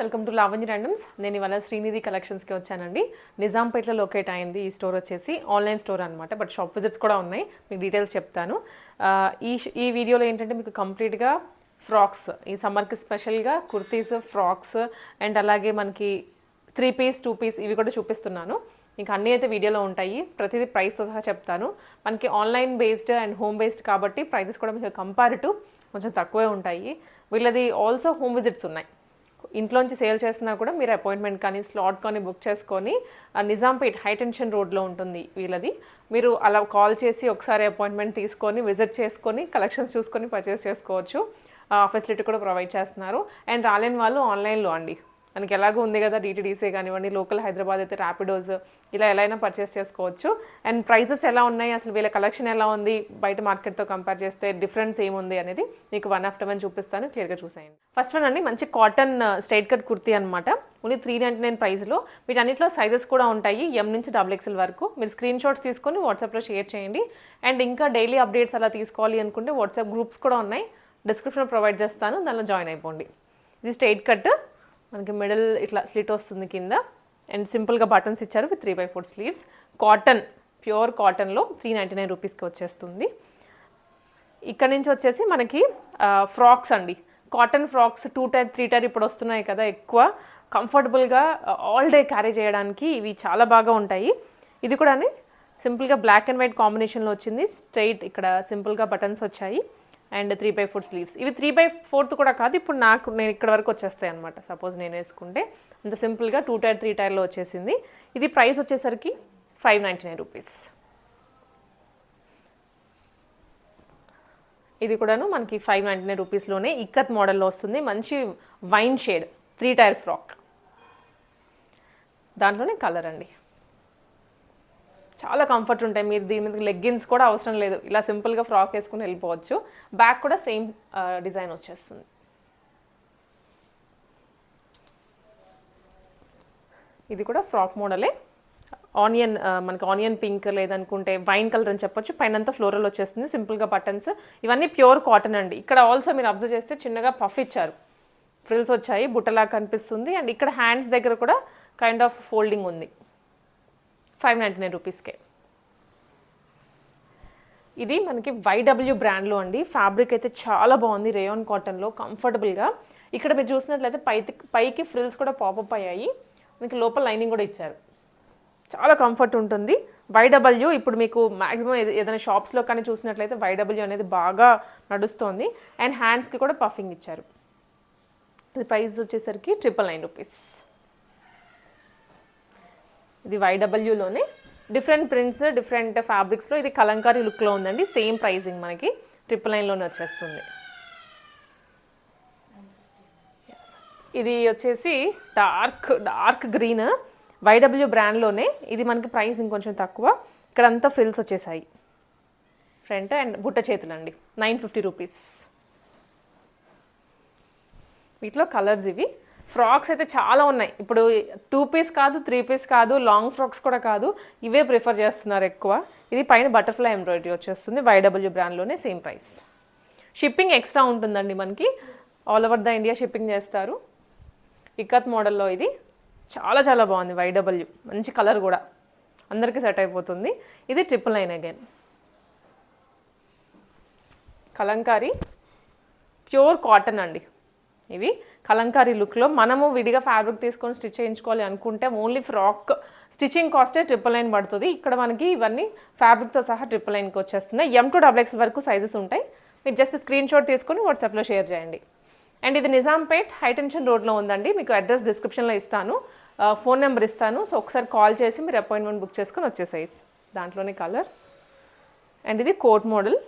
Welcome to Lavanya randoms నేను ఇవాళ శ్రీనిధి కలెక్షన్స్కి వచ్చానండి. నిజాంపేటలో లొకేట్ అయింది ఈ స్టోర్ వచ్చేసి. ఆన్లైన్ స్టోర్ అనమాట బట్ షాప్ విజిట్స్ కూడా ఉన్నాయి. మీకు డీటెయిల్స్ చెప్తాను. ఈ ఈ వీడియోలో ఏంటంటే మీకు కంప్లీట్గా ఫ్రాక్స్. ఈ సమ్మర్కి స్పెషల్గా కుర్తీస్ ఫ్రాక్స్ అండ్ అలాగే మనకి త్రీ పీస్ టూ పీస్ ఇవి కూడా చూపిస్తున్నాను. ఇంకా అన్నీ అయితే వీడియోలో ఉంటాయి. ప్రతిదీ ప్రైస్తో సహా చెప్తాను. మనకి online based and home based కాబట్టి ప్రైజెస్ కూడా మీకు కంపారిటివ్ కొంచెం తక్కువే ఉంటాయి. వీళ్ళది ఆల్సో హోమ్ విజిట్స్ ఉన్నాయి. ఇంట్లోంచి సేల్ చేసినా కూడా మీరు అపాయింట్మెంట్ కానీ స్లాట్ కానీ బుక్ చేసుకొని నిజాంపేట్ హై టెన్షన్ రోడ్లో ఉంటుంది వీళ్ళది. మీరు అలా కాల్ చేసి ఒకసారి అపాయింట్మెంట్ తీసుకొని విజిట్ చేసుకొని కలెక్షన్స్ చూసుకొని పర్చేస్ చేసుకోవచ్చు. ఫెసిలిటీ కూడా ప్రొవైడ్ చేస్తున్నారు. అండ్ రాలేని వాళ్ళు ఆన్లైన్లో అండి. మనకి ఎలాగో ఉంది కదా డీటీడీసీ కానివ్వండి లోకల్ హైదరాబాద్ అయితే ర్యాపిడోస్ ఇలా ఎలా అయినా పర్చేస్ చేసుకోవచ్చు. అండ్ ప్రైజెస్ ఎలా ఉన్నాయి? అసలు వీళ్ళ కలెక్షన్ ఎలా ఉంది? బయట మార్కెట్తో కంపేర్ చేస్తే డిఫరెన్స్ ఏముంది అనేది మీకు వన్ ఆఫ్టర్ వన్ చూపిస్తాను. క్లియర్గా చూసేయండి. ఫస్ట్ వన్ అండి మంచి కాటన్ స్ట్రైట్ కట్ కుర్తీ అనమాట ఓన్లీ త్రీ నైంటీ నైన్ ప్రైస్లో వీటన్నిటిలో సైజెస్ కూడా ఉంటాయి. ఎం నుంచి డబుల్ ఎక్స్ఎల్ వరకు. మీరు స్క్రీన్ షాట్స్ తీసుకొని వాట్సాప్లో షేర్ చేయండి. అండ్ ఇంకా డైలీ అప్డేట్స్ అలా తీసుకోవాలి అనుకుంటే వాట్సాప్ గ్రూప్స్ కూడా ఉన్నాయి. డిస్క్రిప్షన్లో ప్రొవైడ్ చేస్తాను దానిలో జాయిన్ అయిపోండి. ఇది స్ట్రైట్ కట్ మనకి మిడిల్ ఇట్లా స్లిట్ వస్తుంది కింద. అండ్ సింపుల్గా బటన్స్ ఇచ్చారు with three by four sleeves cotton pure కాటన్లో త్రీ నైంటీ నైన్ రూపీస్కి వచ్చేస్తుంది. ఇక్కడ నుంచి వచ్చేసి మనకి ఫ్రాక్స్ అండి. Cotton frocks two tier three tier ఇప్పుడు వస్తున్నాయి కదా ఎక్కువ. కంఫర్టబుల్గా ఆల్ డే క్యారీ చేయడానికి ఇవి చాలా బాగా ఉంటాయి. ఇది కూడా సింపుల్గా బ్లాక్ అండ్ వైట్ కాంబినేషన్లో వచ్చింది. స్ట్రైట్ ఇక్కడ సింపుల్గా బటన్స్ వచ్చాయి. And three by four sleeves. ఇవి త్రీ బై ఫోర్త్ కూడా కాదు ఇప్పుడు నాకు నేను ఇక్కడ వరకు వచ్చేస్తాయి అనమాట సపోజ్ నేను వేసుకుంటే అంత సింపుల్గా టూ టైర్ త్రీ టైర్లో వచ్చేసింది. ఇది ప్రైస్ వచ్చేసరికి ఫైవ్ నైంటీ నైన్ రూపీస్. ఇది కూడాను మనకి ఫైవ్ నైంటీ నైన్ రూపీస్లోనే ఇక్కత్ మోడల్లో వస్తుంది. మంచి wine shade three tier frock. దాంట్లోనే కలర్ అండి. చాలా కంఫర్ట్ ఉంటాయి. మీరు దీని మీద లెగ్గిన్స్ కూడా అవసరం లేదు. ఇలా సింపుల్గా ఫ్రాక్ వేసుకుని వెళ్ళిపోవచ్చు. బ్యాక్ కూడా సేమ్ డిజైన్ వచ్చేస్తుంది. ఇది కూడా ఫ్రాక్ మోడలే ఆనియన్ మనకి ఆనియన్ పింక్ లేదనుకుంటే వైన్ కలర్ అని చెప్పొచ్చు. పైనంతా ఫ్లోరల్ వచ్చేస్తుంది. సింపుల్గా బటన్స్ ఇవన్నీ ప్యూర్ కాటన్ అండి. ఇక్కడ ఆల్సో మీరు అబ్జర్వ్ చేస్తే చిన్నగా పఫ్ ఇచ్చారు. ఫ్రిల్స్ వచ్చాయి. బుట్టలా కనిపిస్తుంది. అండ్ ఇక్కడ హ్యాండ్స్ దగ్గర కూడా కైండ్ ఆఫ్ ఫోల్డింగ్ ఉంది. ఫైవ్ నైంటీ నైన్ రూపీస్కే. ఇది మనకి వైడబ్ల్యూ బ్రాండ్లో అండి. ఫ్యాబ్రిక్ అయితే చాలా బాగుంది. రేయాన్ కాటన్లో కంఫర్టబుల్గా. ఇక్కడ మీరు చూసినట్లయితే పైకి పైకి ఫ్రిల్స్ కూడా పాపప్ అయ్యాయి. మనకి లోపల లైనింగ్ కూడా ఇచ్చారు. చాలా కంఫర్ట్ ఉంటుంది. వైడబ్ల్యూ ఇప్పుడు మీకు మ్యాక్సిమం ఏదైనా షాప్స్లో కానీ చూసినట్లయితే వైడబ్ల్యూ అనేది బాగా నడుస్తోంది. అండ్ హ్యాండ్స్కి కూడా పఫింగ్ ఇచ్చారు. ఇది ప్రైస్ వచ్చేసరికి ట్రిపుల్ నైన్ రూపీస్. ఇది వైడబ్ల్యూలోనే డిఫరెంట్ ప్రింట్స్ డిఫరెంట్ ఫ్యాబ్రిక్స్లో ఇది కలంకారీ లుక్లో ఉందండి. సేమ్ ప్రైజింగ్ మనకి. ట్రిపుల్ నైన్లోనే వచ్చేస్తుంది. ఇది వచ్చేసి డార్క్ డార్క్ గ్రీన్ వైడబ్ల్యూ బ్రాండ్లోనే ఇది మనకి ప్రైస్ ఇంకొంచెం తక్కువ. ఇక్కడ అంతా ఫ్రిల్స్ వచ్చేసాయి. ఫ్రంట్ అండ్ బుట్ట చేతులు అండి నైన్ ఫిఫ్టీ రూపీస్ వీటిలో కలర్స్ ఇవి. ఫ్రాక్స్ అయితే చాలా ఉన్నాయి. ఇప్పుడు టూ పీస్ కాదు త్రీ పీస్ కాదు లాంగ్ ఫ్రాక్స్ కూడా కాదు. ఇవే ప్రిఫర్ చేస్తున్నారు ఎక్కువ. ఇది పైన బటర్ఫ్లై ఎంబ్రాయిడరీ వచ్చేస్తుంది. వైడబ్ల్యూ బ్రాండ్లోనే సేమ్ ప్రైస్. షిప్పింగ్ ఎక్స్ట్రా ఉంటుందండి మనకి. All over the India shipping చేస్తారు. ఇక్కత్ మోడల్లో ఇది. చాలా చాలా బాగుంది వైడబ్ల్యూ. మంచి కలర్ కూడా. అందరికీ సెట్ అయిపోతుంది. ఇది triple nine again. Kalamkari. Pure cotton అండి. ఇవి కలంకారీ లుక్లో. మనము విడిగా ఫ్యాబ్రిక్ తీసుకొని స్టిచ్ చేయించుకోవాలి అనుకుంటే ఓన్లీ ఫ్రాక్ స్టిచ్చింగ్ కాస్టే ట్రిపుల్ నైన్ పడుతుంది. ఇక్కడ మనకి ఇవన్నీ ఫ్యాబ్రిక్తో సహా ట్రిపుల్ నైన్కి వచ్చేస్తున్నాయి. ఎం టు డబుల్ ఎక్స్ వరకు సైజెస్ ఉంటాయి. మీరు జస్ట్ స్క్రీన్ షాట్ తీసుకొని వాట్సాప్లో షేర్ చేయండి. అండ్ ఇది నిజాంపేట్ హైటెన్షన్ రోడ్లో ఉందండి. మీకు అడ్రస్ డిస్క్రిప్షన్లో ఇస్తాను. ఫోన్ నెంబర్ ఇస్తాను. సో ఒకసారి కాల్ చేసి మీరు అపాయింట్మెంట్ బుక్ చేసుకొని వచ్చేసాయి దాంట్లోనే కలర్ అండ్ ఇది కోట్ మోడల్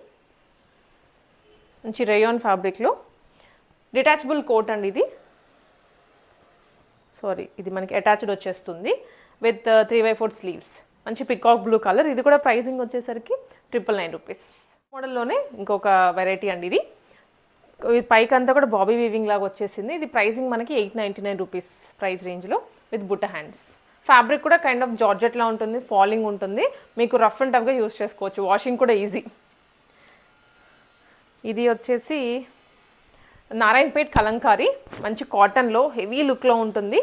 మంచి రేయాన్ ఫ్యాబ్రిక్లో డిటాచబుల్ కోట్ అండి ఇది. సారీ ఇది మనకి అటాచ్డ్ వచ్చేస్తుంది with three by four sleeves మంచి పికాక్ బ్లూ కలర్ ఇది కూడా ప్రైసింగ్ వచ్చేసరికి ట్రిపుల్ నైన్ రూపీస్ మోడల్లోనే ఇంకొక వెరైటీ అండి ఇది. ఇది పైకి అంతా కూడా బాబీ వీవింగ్ లాగా వచ్చేసింది. ఇది ప్రైసింగ్ మనకి eight ninety nine rupees price రేంజ్లో విత్ బుట్ట హ్యాండ్స్ ఫ్యాబ్రిక్ కూడా కైండ్ ఆఫ్ జార్జెట్లా ఉంటుంది ఫాలింగ్ ఉంటుంది. మీకు రఫ్ అండ్ టఫ్గా యూస్ చేసుకోవచ్చు. వాషింగ్ కూడా ఈజీ ఇది వచ్చేసి నారాయణపేట్ కలంకారీ మంచి కాటన్లో హెవీ లుక్లో ఉంటుంది.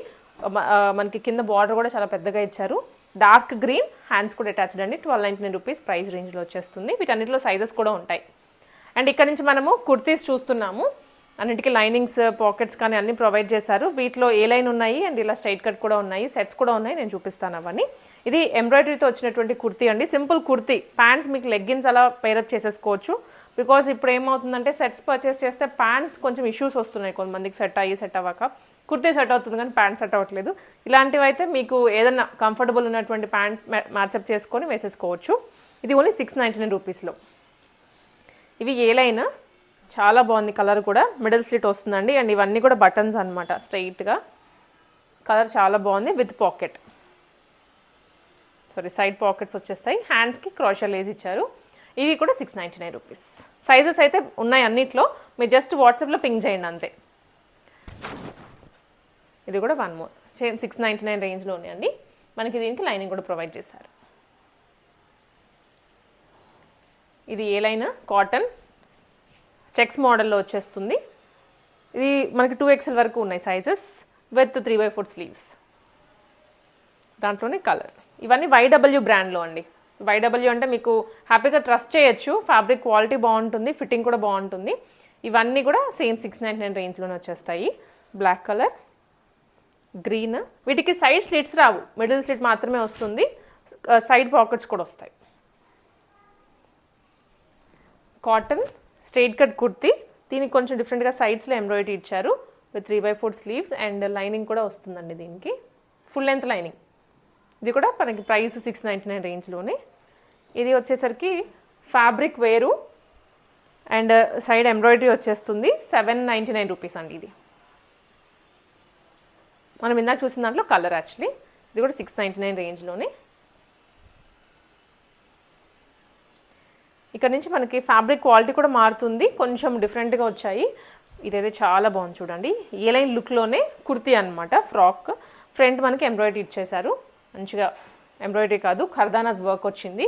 మనకి కింద బార్డర్ కూడా చాలా పెద్దగా ఇచ్చారు. డార్క్ గ్రీన్ హ్యాండ్స్ కూడా అటాచ్డ్ అండి. Twelve ninety nine rupees price రేంజ్లో వచ్చేస్తుంది. వీటన్నిటిలో సైజెస్ కూడా ఉంటాయి. అండ్ ఇక్కడ నుంచి మనము కుర్తీస్ చూస్తున్నాము. అన్నిటికీ లైనింగ్స్ పాకెట్స్ కానీ అన్నీ ప్రొవైడ్ చేశారు. వీటిలో ఏ లైన్ ఉన్నాయి అండ్ ఇలా స్ట్రైట్ కట్ కూడా ఉన్నాయి. సెట్స్ కూడా ఉన్నాయి. నేను చూపిస్తాను అవన్నీ. ఇది ఎంబ్రాయిడరీతో వచ్చినటువంటి కుర్తీ అండి. సింపుల్ కుర్తీ. ప్యాంట్స్ మీకు లెగ్గిన్స్ అలా పేరప్ చేసేసుకోవచ్చు. బికాజ్ ఇప్పుడు ఏమవుతుందంటే సెట్స్ పర్చేస్ చేస్తే ప్యాంట్స్ కొంచెం ఇష్యూస్ వస్తున్నాయి కొంతమందికి సెట్ అయ్యి సెట్ అవ్వక. కుర్తీ సెట్ అవుతుంది కానీ ప్యాంట్ సెట్ అవ్వట్లేదు. ఇలాంటివి అయితే మీకు ఏదైనా కంఫర్టబుల్ ఉన్నటువంటి ప్యాంట్స్ మ్యాచప్ చేసుకొని వేసేసుకోవచ్చు. ఇది ఓన్లీ సిక్స్ నైంటీ నైన్ రూపీస్లో ఇవి ఏలైనా చాలా బాగుంది కలర్ కూడా. మిడిల్ స్లిట్ వస్తుందండి. అండ్ ఇవన్నీ కూడా బటన్స్ అనమాట స్ట్రైట్గా కలర్ చాలా బాగుంది with pocket sorry side pockets వచ్చేస్తాయి. హ్యాండ్స్కి క్రాషర్ లేస్ ఇచ్చారు. ఇది కూడా six ninety nine rupees sizes అయితే ఉన్నాయి అన్నిట్లో. మీరు జస్ట్ వాట్సాప్లో పింక్ చేయండి అంతే. ఇది కూడా one more same six ninety nine రేంజ్లోనే అండి. మనకి దీనికి లైనింగ్ కూడా ప్రొవైడ్ చేశారు. ఇది ఏ లైన్? కాటన్ చెక్స్ మోడల్లో వచ్చేస్తుంది. ఇది మనకి టూ ఎక్స్ఎల్ వరకు ఉన్నాయి sizes with three by four sleeves దాంట్లోనే కలర్ ఇవన్నీ వైడబ్ల్యూ బ్రాండ్లో అండి. వైడబ్ల్యూ అంటే మీకు హ్యాపీగా ట్రస్ట్ చేయొచ్చు. ఫ్యాబ్రిక్ క్వాలిటీ బాగుంటుంది ఫిట్టింగ్ కూడా బాగుంటుంది. ఇవన్నీ కూడా సేమ్ సిక్స్ నైంటీ నైన్ రేంజ్లోనే వచ్చేస్తాయి. బ్లాక్ కలర్ గ్రీన్ వీటికి సైడ్ స్లిట్స్ రావు. మిడిల్ స్లిట్ మాత్రమే వస్తుంది. Uh, సైడ్ పాకెట్స్ కూడా వస్తాయి. Cotton straight cut kurti. దీనికి కొంచెం డిఫరెంట్గా సైడ్స్లో ఎంబ్రాయిడరీ ఇచ్చారు. With three by four sleeves and lining కూడా వస్తుందండి దీనికి. ఫుల్ లెంత్ లైనింగ్ ఇది కూడా మనకి ప్రైస్ సిక్స్ నైంటీ నైన్ రేంజ్లోనే. ఇది వచ్చేసరికి ఫ్యాబ్రిక్ వేరు అండ్ సైడ్ ఎంబ్రాయిడరీ వచ్చేస్తుంది సెవెన్ నైంటీ నైన్ రూపీస్ అండి ఇది. మనం ఇందాక చూసిన దాంట్లో కలర్ యాక్చువల్లీ. ఇది కూడా సిక్స్ నైంటీ నైన్ రేంజ్లోనే. ఇక్కడ నుంచి మనకి ఫ్యాబ్రిక్ క్వాలిటీ కూడా మారుతుంది. కొంచెం డిఫరెంట్గా వచ్చాయి. ఇదైతే చాలా బాగుంది చూడండి. ఏ లైన్ లుక్లోనే కుర్తీ అనమాట ఫ్రాక్. ఫ్రంట్ మనకి ఎంబ్రాయిడరీ ఇచ్చేశారు. మంచిగా ఎంబ్రాయిడరీ కాదు ఖర్దానాస్ వర్క్ వచ్చింది.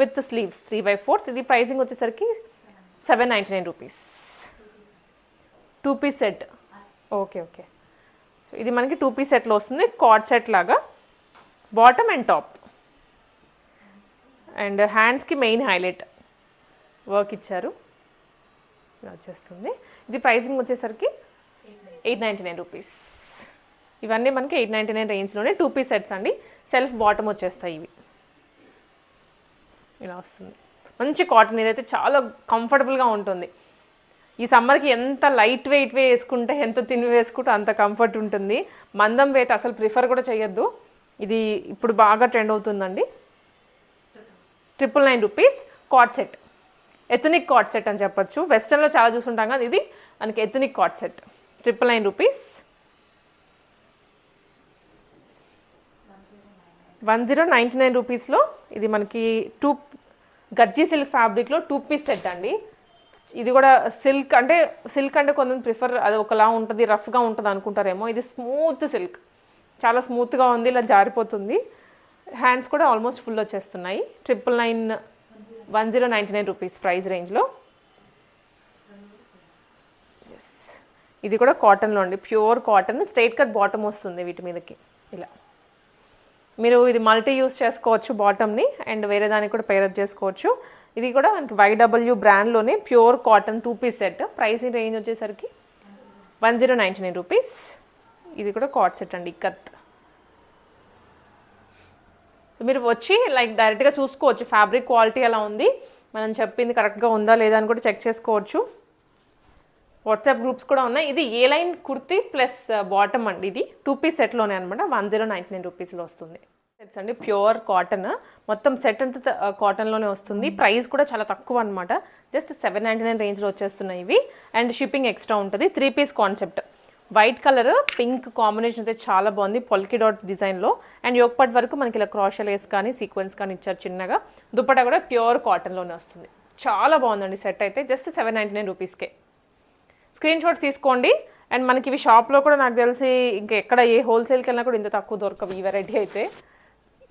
With sleeves three by fourth ఇది ప్రైసింగ్ వచ్చేసరికి seven ninety nine rupees two piece set okay okay so ఇది మనకి టూ పీస్ సెట్లో వస్తుంది. కార్డ్ సెట్ లాగా. బాటమ్ అండ్ టాప్ అండ్ హ్యాండ్స్కి మెయిన్ హైలైట్ వర్క్ ఇచ్చారు. ఇలా వచ్చేస్తుంది. ఇది ప్రైసింగ్ వచ్చేసరికి ఎయిట్ నైంటీ నైన్ రూపీస్ ఇవన్నీ మనకి ఎయిట్ నైంటీ నైన్ రేంజ్లోనే టూ పీస్ సెట్స్ అండి. సెల్ఫ్ బాటమ్ వచ్చేస్తాయి ఇవి. ఇలా వస్తుంది. మంచి కాటన్ ఇదైతే చాలా కంఫర్టబుల్గా ఉంటుంది. ఈ సమ్మర్కి ఎంత లైట్ వెయిట్ వే వేసుకుంటే ఎంత తిని వేసుకుంటే అంత కంఫర్ట్ ఉంటుంది. మందం వేత అసలు ప్రిఫర్ కూడా చేయొద్దు ఇది ఇప్పుడు బాగా ట్రెండ్ అవుతుందండి. Triple nine rupees coord set. Ethnic coord set అని చెప్పొచ్చు. వెస్టర్న్లో చాలా చూసుంటాం కదా ఇది. మనకి ethnic coord set. Triple nine rupees. One zero ninety nine రూపీస్లో ఇది మనకి టూ గజ్జీ సిల్క్ ఫ్యాబ్రిక్లో టూ పీస్ సెట్ అండి. ఇది కూడా సిల్క్ అంటే సిల్క్ అంటే కొంతమంది ప్రిఫర్ అది ఒకలా ఉంటుంది రఫ్గా ఉంటుంది అనుకుంటారేమో. ఇది స్మూత్ సిల్క్. చాలా స్మూత్గా ఉంది ఇలా జారిపోతుంది. హ్యాండ్స్ కూడా ఆల్మోస్ట్ ఫుల్ వచ్చేస్తున్నాయి. Triple nine one zero ninety nine rupees price రేంజ్లో. ఎస్ ఇది కూడా కాటన్లో అండి. Pure cotton straight cut bottom వస్తుంది వీటి మీదకి. ఇలా. మీరు ఇది మల్టీ యూస్ చేసుకోవచ్చు బాటమ్ని అండ్ వేరే దానికి కూడా పేరప్ చేసుకోవచ్చు. ఇది కూడా మనకి YW బ్రాండ్లోనే pure cotton two piece set price range వచ్చేసరికి one zero ninety nine rupees ఇది కూడా కాట్ సెట్ అండి కత్ మీరు వచ్చి లైక్ డైరెక్ట్గా చూసుకోవచ్చు ఫ్యాబ్రిక్ క్వాలిటీ ఎలా ఉంది మనం చెప్పింది కరెక్ట్గా ఉందా లేదా అని కూడా చెక్ చేసుకోవచ్చు. వాట్సాప్ గ్రూప్స్ కూడా ఉన్నాయి. ఇది A line kurti plus bottom అండి ఇది. టూ పీస్ సెట్లోనే అనమాట వన్ జీరో నైంటీ నైన్ రూపీస్లో వస్తుంది. సెట్స్ అండి ప్యూర్ కాటన్. మొత్తం సెట్ అంతా కాటన్లోనే వస్తుంది. ప్రైస్ కూడా చాలా తక్కువ అనమాట జస్ట్ సెవెన్ నైంటీ నైన్ రేంజ్లో వచ్చేస్తున్నాయి ఇవి. అండ్ షిప్పింగ్ ఎక్స్ట్రా ఉంటుంది. Three piece concept. White colour pink combination అయితే చాలా బాగుంది. పొల్కి డాట్స్ డిజైన్లో అండ్ యోగపట్ వరకు మనకి ఇలా క్రాషలేస్ కానీ సీక్వెన్స్ కానీ ఇచ్చారు చిన్నగా. దుప్పట కూడా ప్యూర్ కాటన్లోనే వస్తుంది. చాలా బాగుందండి సెట్ అయితే. జస్ట్ సెవెన్ నైంటీ నైన్ రూపీస్కే. స్క్రీన్ షాట్ తీసుకోండి. అండ్ మనకి ఇవి షాప్లో కూడా నాకు తెలిసి ఇంకా ఎక్కడ ఏ హోల్సేల్కి వెళ్ళినా కూడా ఇంత తక్కువ దొరకవు ఈ వెరైటీ అయితే.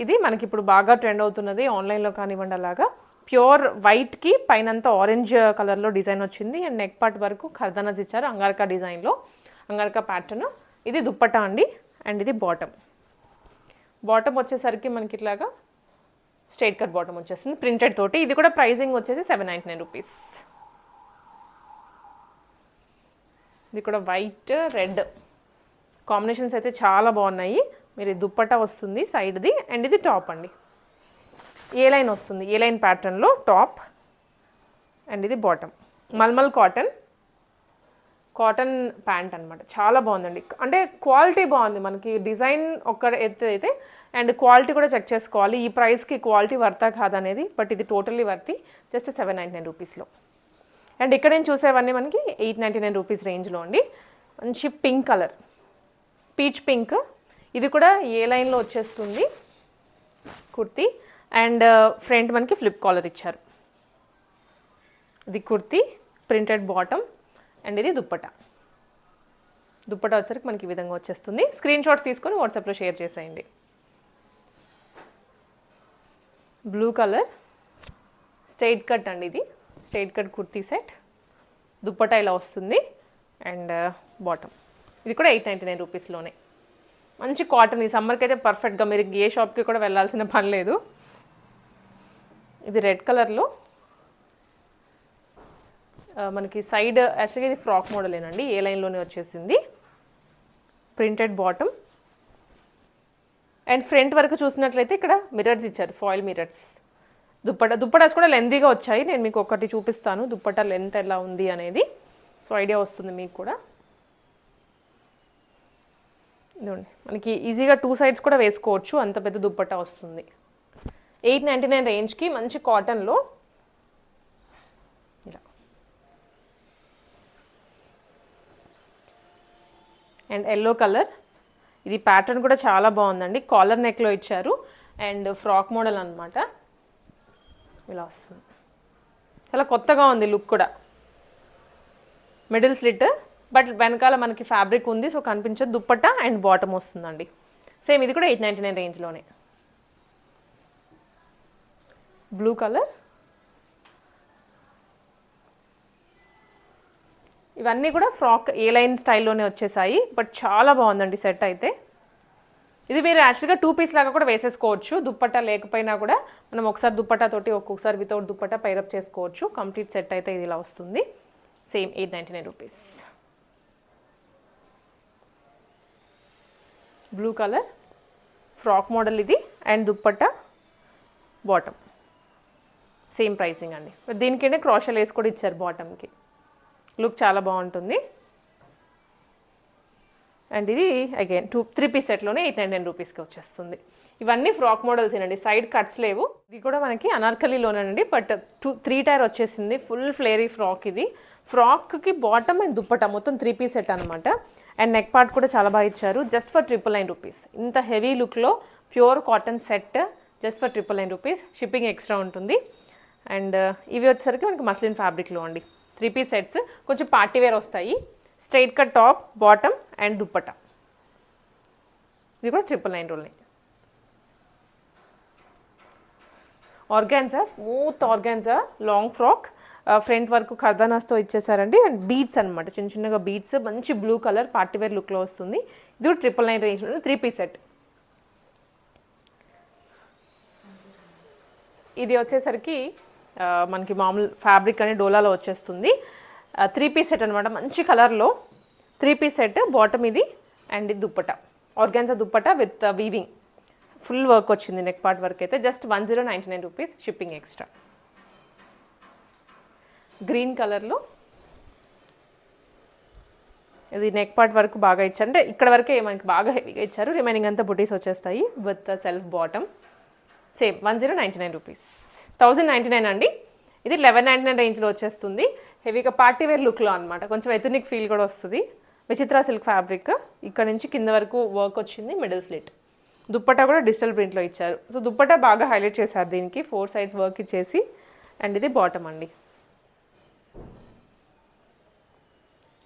ఇది మనకి ఇప్పుడు బాగా ట్రెండ్ అవుతున్నది ఆన్లైన్లో కానివ్వండి అలాగా. ప్యూర్ వైట్కి పైనంతా ఆరెంజ్ కలర్లో డిజైన్ వచ్చింది. అండ్ నెక్ పార్ట్ వరకు ఖర్దనస్ ఇచ్చారు అంగారకా డిజైన్లో. అంగారకా ప్యాటర్న్. ఇది దుప్పటా అండి. అండ్ ఇది బాటమ్. బాటమ్ వచ్చేసరికి మనకి ఇట్లాగా స్ట్రైట్ కట్ బాటమ్ వచ్చేస్తుంది ప్రింటెడ్ తోటి. ఇది కూడా ప్రైజింగ్ వచ్చేసి సెవెన్ నైంటీ నైన్ రూపీస్. ఇది కూడా వైట్ రెడ్. కాంబినేషన్స్ అయితే చాలా బాగున్నాయి. మీరు దుప్పట వస్తుంది సైడ్ది అండ్ ఇది టాప్ అండి. ఏ లైన్ వస్తుంది? ఏ లైన్ ప్యాటర్న్లో? టాప్ అండ్ ఇది bottom. Mulmul cotton. Cotton pant అనమాట చాలా బాగుందండి. అంటే క్వాలిటీ బాగుంది మనకి. డిజైన్ ఒక్క అయితే అండ్ క్వాలిటీ కూడా చెక్ చేసుకోవాలి. ఈ ప్రైస్కి క్వాలిటీ వర్తా కాదనేది బట్ ఇది totally worthy. Just seven ninety nine రూపీస్లో. అండ్ ఇక్కడ నేను చూసేవన్నీ మనకి ఎయిట్ నైంటీ నైన్ రూపీస్ రేంజ్లో అండి. మంచి పింక్ కలర్. Peach pink. ఇది కూడా ఏ లైన్లో వచ్చేస్తుంది? కుర్తీ. అండ్ ఫ్రంట్ మనకి ఫ్లిప్ కాలర్ ఇచ్చారు. ఇది కుర్తీ ప్రింటెడ్ బాటమ్ అండ్ ఇది దుప్పటా. దుప్పటా వచ్చరికి మనకి ఈ విధంగా వచ్చేస్తుంది. స్క్రీన్ షాట్స్ తీసుకొని వాట్సాప్లో షేర్ చేసేయండి. Blue colour. స్ట్రైట్ కట్ అండి ఇది. Straight cut kurti set dupatta ఇలా వస్తుంది అండ్ uh, బాటమ్ ఇది కూడా ఎయిట్ నైంటీ నైన్ రూపీస్లోనే మంచి కాటన్ ఈ సమ్మర్కి అయితే పర్ఫెక్ట్గా మీరు ఏ షాప్కి కూడా వెళ్ళాల్సిన పని లేదు. ఇది రెడ్ కలర్లో uh, మనకి సైడ్ యాక్చువల్గా ఇది ఫ్రాక్ మోడలేనండి ఏ లైన్లోనే వచ్చేసింది. ప్రింటెడ్ బాటమ్ అండ్ ఫ్రంట్ వరకు చూసినట్లయితే ఇక్కడ మిరర్స్ ఇచ్చారు ఫాయిల్ మిరర్స్ దుప్పట దుప్పటాస్ కూడా లెంతీగా వచ్చాయి. నేను మీకు ఒకటి చూపిస్తాను. దుప్పట లెంత్ ఎలా ఉంది అనేది. సో ఐడియా వస్తుంది మీకు కూడా. ఇదిగోండి. మనకి ఈజీగా టూ సైడ్స్ కూడా వేసుకోవచ్చు. అంత పెద్ద దుప్పట వస్తుంది. ఎయిట్ నైంటీ నైన్ రేంజ్కి మంచి కాటన్లో ఇలా. అండ్ ఎల్లో కలర్ ఇది ప్యాటర్న్ కూడా చాలా బాగుందండి. కాలర్ నెక్లో ఇచ్చారు. అండ్ ఫ్రాక్ మోడల్ అనమాట ఇలా వస్తుంది. చాలా కొత్తగా ఉంది లుక్ కూడా. మిడిల్ స్లిట్ బట్ వెనకాల మనకి ఫ్యాబ్రిక్ ఉంది సో కనిపించదు. దుప్పట్ట అండ్ బాటమ్ వస్తుందండి. సేమ్ ఇది కూడా eight ninety nine రేంజ్లోనే. Blue colour. ఇవన్నీ కూడా ఫ్రాక్ ఏ లైన్ స్టైల్లోనే వచ్చేసాయి బట్ చాలా బాగుందండి సెట్ అయితే. ఇది మీరు యాక్చువల్గా టూ పీస్ లాగా కూడా వేసేసుకోవచ్చు. దుప్పట్టా లేకపోయినా కూడా మనం ఒకసారి దుప్పట్టా తోటి ఒక్కొక్కసారి వితౌట్ దుప్పట్టా పైరప్ చేసుకోవచ్చు. కంప్లీట్ సెట్ అయితే ఇది ఇలా వస్తుంది. Same eight ninety nine rupees blue colour frock model ఇది and dupatta bottom same pricing అండి. దీనికంటే క్రాషల్ వేసి కూడా ఇచ్చారు బాటమ్కి లుక్ చాలా బాగుంటుంది. అండ్ ఇది అగైన్ టూ త్రీ పీస్ సెట్లోనే ఎయిట్ నైన్ నైన్ రూపీస్కి వచ్చేస్తుంది. ఇవన్నీ ఫ్రాక్ మోడల్స్ ఏనండి సైడ్ కట్స్ లేవు. ఇది కూడా మనకి అనార్కలీలోనండి బట్ టూ త్రీ టైర్ వచ్చేసింది ఫుల్ ఫ్లేరీ ఫ్రాక్ ఇది. ఫ్రాక్కి బాటమ్ అండ్ దుప్పట మొత్తం త్రీ పీస్ సెట్ అనమాట అండ్ నెక్ పార్ట్ కూడా చాలా బాగా ఇచ్చారు just for triple nine rupees ఇంత హెవీ లుక్లో pure cotton set just for triple nine rupees shipping extra ఉంటుంది. అండ్ uh, ఇవి వచ్చేసరికి మనకి మస్లిన్ ఫ్యాబ్రిక్లో అండి. త్రీ పీస్ సెట్స్ కొంచెం పార్టీ వేర్ వస్తాయి. Straight cut top bottom and dupatta. ఇది కూడా triple nine రూల్ని organza smooth organza long frock front వరకు ఖర్దానాస్తో ఇచ్చేసారండి. అండ్ బీడ్స్ అనమాట చిన్న చిన్నగా బీడ్స్ మంచి బ్లూ కలర్ పార్టీవేర్ లుక్లో వస్తుంది. ఇది కూడా ట్రిపుల్ నైన్ రేంజ్లో త్రీ పీస్ సెట్ ఇది వచ్చేసరికి మనకి మామూలు ఫ్యాబ్రిక్ అనే డోలాలో వచ్చేస్తుంది. త్రీ పీస్ సెట్ అనమాట మంచి కలర్లో త్రీ పీస్ సెట్ బాటమ్ ఇది అండ్ ఇది dupatta. Organza dupatta with weaving full work వచ్చింది నెక్ పార్ట్ వర్క్ అయితే. Just one zero ninety nine rupees shipping extra green కలర్లో ఇది నెక్ పార్ట్ వరకు బాగా ఇచ్చారు. అంటే ఇక్కడ వరకే మనకి బాగా హెవీగా ఇచ్చారు. రిమైనింగ్ అంతా బుటీస్ వచ్చేస్తాయి with self bottom same one zero ninety nine rupees thousand ninety nine అండి. ఇది లెవెన్ నైంటీ నైన్ రేంజ్లో వచ్చేస్తుంది. హెవీగా పార్టీ వేర్ లుక్లో అనమాట కొంచెం ఎథనిక్ ఫీల్ కూడా వస్తుంది. విచిత్ర సిల్క్ ఫ్యాబ్రిక్. ఇక్కడ నుంచి కింద వరకు వర్క్ వచ్చింది మిడిల్ స్లిట్. దుప్పటా కూడా డిజిటల్ ప్రింట్లో ఇచ్చారు. సో దుప్పటా బాగా హైలైట్ చేశారు దీనికి. ఫోర్ సైడ్స్ వర్క్ ఇచ్చేసి అండ్ ఇది బాటమ్ అండి.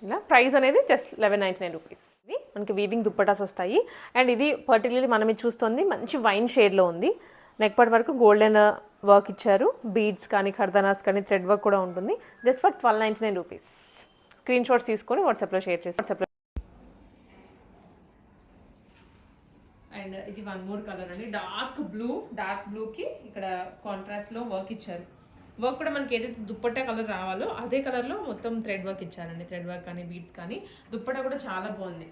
ఇలా ప్రైస్ అనేది just eleven ninety nine rupees. ఇది మనకి వీవింగ్ దుప్పటాస్ వస్తాయి. అండ్ ఇది పర్టికులర్లీ మనం ఇది చూస్తుంది. మంచి వైన్ షేడ్లో ఉంది. నెక్ పట్ వరకు గోల్డెన్ వర్క్ ఇచ్చారు. బీడ్స్ కానీ ఖర్దనాస్ కానీ థ్రెడ్ వర్క్ కూడా ఉంటుంది. Just for twelve ninety nine rupees screen shots తీసుకొని వాట్సాప్లో షేర్ చేసి వాట్సాప్లో అండ్ ఇది వన్ మోర్ కలర్ అండి. డార్క్ బ్లూ డార్క్ బ్లూకి ఇక్కడ కాంట్రాస్ట్లో వర్క్ ఇచ్చారు. వర్క్ కూడా మనకి ఏదైతే దుప్పట్టా కలర్ రావాలో అదే కలర్లో మొత్తం థ్రెడ్ వర్క్ ఇచ్చారండి. థ్రెడ్ వర్క్ కానీ బీడ్స్ కానీ. దుప్పట్టా కూడా చాలా బాగుంది.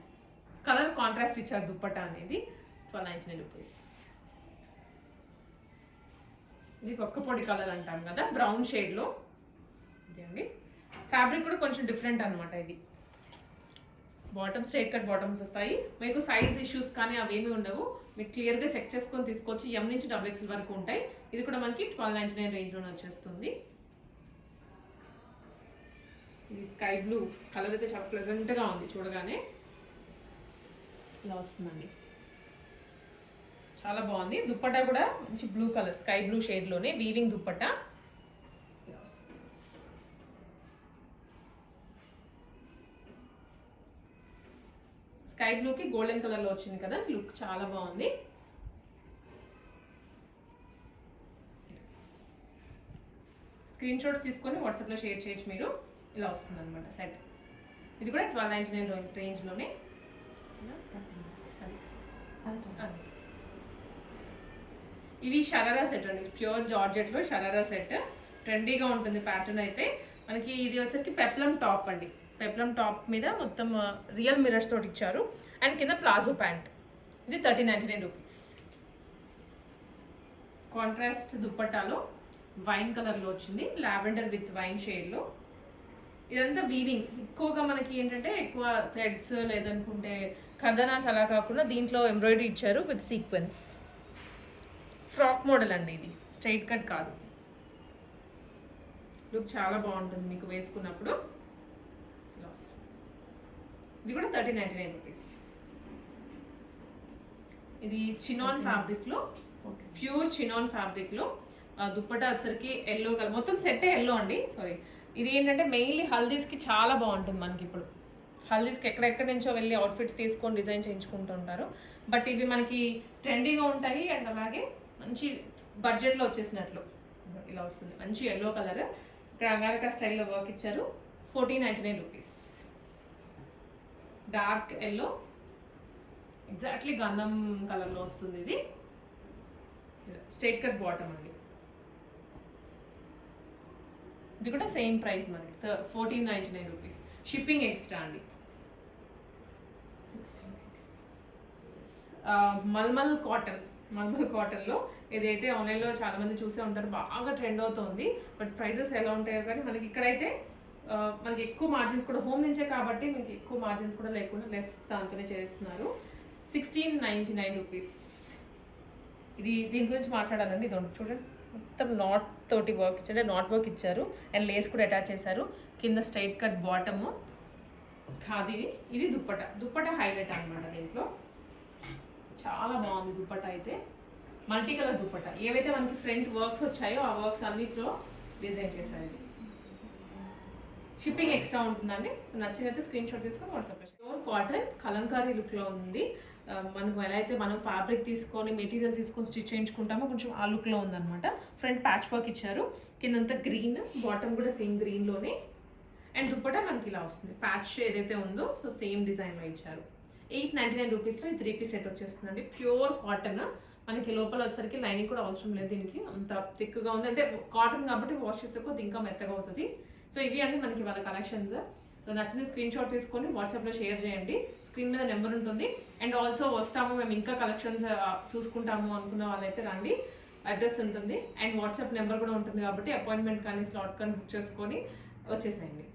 కలర్ కాంట్రాస్ట్ ఇచ్చారు దుప్పట్టా అనేది. ట్వెల్వ్ నైంటీ నైన్ రూపీస్ ఇది ఒక్క పొడి కలర్ అంటాం కదా బ్రౌన్ షేడ్లో ఇది అండి. ఫ్యాబ్రిక్ కూడా కొంచెం డిఫరెంట్ అనమాట ఇది. బాటమ్ స్ట్రైట్ కట్ బాటమ్స్ వస్తాయి. మీకు సైజ్ ఇష్యూస్ కానీ అవేమి ఉండవు. మీకు క్లియర్గా చెక్ చేసుకొని తీసుకొచ్చి ఎం నుంచి డబుల్ ఎక్స్ఎల్ వరకు ఉంటాయి. ఇది కూడా మనకి ట్వెల్వ్ నైంటీ నైన్ రేంజ్లోనే వచ్చేస్తుంది. ఇది స్కై బ్లూ కలర్ అయితే చాలా ప్లెజెంట్గా ఉంది చూడగానే. ఇలా వస్తుందండి. చాలా బాగుంది. దుప్పట్టా కూడా మంచి బ్లూ కలర్ స్కై బ్లూ షేడ్లోనే వీవింగ్ వస్తుంది. స్కై బ్లూకి గోల్డెన్ కలర్లో వచ్చింది కదా లుక్ చాలా బాగుంది. స్క్రీన్ షాట్స్ తీసుకొని వాట్సాప్లో షేర్ చేయొచ్చు మీరు. ఇలా వస్తుంది అనమాట సెట్ ఇది కూడా ట్వెల్వ్ నైంటీ నైన్ రేంజ్లోనే ఇవి షరారా సెట్ అండి. ప్యూర్ జార్జెట్లో షరారా సెట్. ట్రెండీగా ఉంటుంది ప్యాటర్న్ అయితే. మనకి ఇది వచ్చేసరికి పెప్లం టాప్ అండి. పెప్లం టాప్ మీద మొత్తం రియల్ మిరర్స్ తోటి ఇచ్చారు. అండ్ కింద ప్లాజో ప్యాంట్. ఇది thirty ninety nine rupees. Contrast దుప్పట్టాలో wine కలర్లో వచ్చింది. లావెండర్ విత్ వైన్ షేడ్లో. ఇదంతా వీవింగ్. ఎక్కువగా మనకి ఏంటంటే ఎక్కువ థ్రెడ్స్ లేదనుకుంటే కర్దనాస్ అలా కాకుండా దీంట్లో ఎంబ్రాయిడరీ ఇచ్చారు విత్ సీక్వెన్స్. ఫ్రాక్ మోడల్ అండి ఇది. స్ట్రైట్ కట్ కాదు. లుక్ చాలా బాగుంటుంది మీకు వేసుకున్నప్పుడు. వస్తుంది. ఇది కూడా థర్టీ నైంటీ నైన్ రూపీస్. ఇది చినాన్ ఫ్యాబ్రిక్లో ప్యూర్ చినాన్ ఫ్యాబ్రిక్లో. దుప్పటా వచ్చరికి ఎల్లో కలర్ మొత్తం సెట్ ఎల్లో అండి సారీ. ఇది ఏంటంటే మెయిన్లీ హల్దీస్కి చాలా బాగుంటుంది మనకి ఇప్పుడు హల్దీస్కి ఎక్కడెక్కడి నుంచో వెళ్ళి అవుట్ఫిట్స్ తీసుకొని డిజైన్ చేయించుకుంటూ ఉంటారు. బట్ ఇవి మనకి ట్రెండీగా ఉంటాయి అండ్ అలాగే మంచి బడ్జెట్లో వచ్చేసినట్లు. ఇలా వస్తుంది. మంచి ఎల్లో కలర్ ఇక్కడ అంగారక స్టైల్లో వర్క్ ఇచ్చారు. Fourteen ninety nine rupees dark yellow exactly గంధం కలర్లో వస్తుంది ఇది. స్ట్రైట్ కట్ బాటమ్ అండి. ఇది కూడా సేమ్ ప్రైస్ మనకి. Fourteen ninety nine rupees shipping extra అండి. మల్మల్ కాటన్ మల్మల్ కాటన్లో ఇదైతే ఆన్లైన్లో చాలామంది చూసే ఉంటారు బాగా ట్రెండ్ అవుతుంది. బట్ ప్రైజెస్ ఎలా ఉంటాయో కానీ మనకి ఇక్కడైతే మనకి ఎక్కువ మార్జిన్స్ కూడా హోమ్ నుంచే కాబట్టి మీకు ఎక్కువ మార్జిన్స్ కూడా లేకుండా లెస్ దాంతోనే చేస్తున్నారు. Sixteen ninety nine rupees. ఇది దీని గురించి మాట్లాడాలండి. ఇది చూడండి. మొత్తం నాట్ తోటి వర్క్ ఇచ్చారు. నాట్ వర్క్ ఇచ్చారు. అండ్ లేస్ కూడా అటాచ్ చేశారు. కింద స్ట్రైట్ కట్ బాటము. ఖాదీ ఇది దుప్పట. దుప్పట హైలైట్ అన్నమాట దీంట్లో. చాలా బాగుంది దుప్పట అయితే. Multi colour dupatta. ఏవైతే మనకి ఫ్రంట్ వర్క్స్ వచ్చాయో ఆ వర్క్స్ అన్నిటిలో డిజైన్ చేశారు షిప్పింగ్ ఎక్స్ట్రా ఉంటుందండి. సో నచ్చినైతే స్క్రీన్ షాట్ తీసుకొని వాట్సాప్ ప్యూర్ కాటన్ కలంకారీ లుక్లో ఉంది. మనకు ఎలా అయితే మనం ఫ్యాబ్రిక్ తీసుకొని మెటీరియల్ తీసుకొని స్టిచ్ చేయించుకుంటామో కొంచెం ఆ లుక్లో ఉందన్నమాట. ఫ్రంట్ ప్యాచ్ వర్క్ ఇచ్చారు. కిందంతా గ్రీన్ బాటమ్ కూడా సేమ్ గ్రీన్లోనే అండ్ దుప్పట మనకి ఇలా వస్తుంది. ప్యాచ్ ఏదైతే ఉందో సో సేమ్ డిజైన్లో ఇచ్చారు. ఎయిట్ నైంటీ నైన్ రూపీస్లో ఈ త్రీ పీస్ సెట్ వచ్చేస్తుందండి. Pure cotton. మనకి లోపల వచ్చేసరికి లైనింగ్ కూడా అవసరం లేదు దీనికి. అంత థిక్గా ఉంది. అంటే కాటన్ కాబట్టి వాష్ చేసే కొద్ది ఇంకా మెత్తగా అవుతుంది. సో ఇవి అండి మనకి వాళ్ళ కలెక్షన్స్ నచ్చిన స్క్రీన్ షాట్ తీసుకొని వాట్సాప్లో షేర్ చేయండి. స్క్రీన్ మీద నెంబర్ ఉంటుంది. అండ్ ఆల్సో వస్తాము. మేము ఇంకా కలెక్షన్స్ చూసుకుంటాము అనుకున్న వాళ్ళైతే రండి. అడ్రస్ ఉంటుంది. అండ్ వాట్సాప్ నెంబర్ కూడా ఉంటుంది కాబట్టి అపాయింట్మెంట్ కానీ స్లాట్ కానీ బుక్ చేసుకొని వచ్చేసేయండి.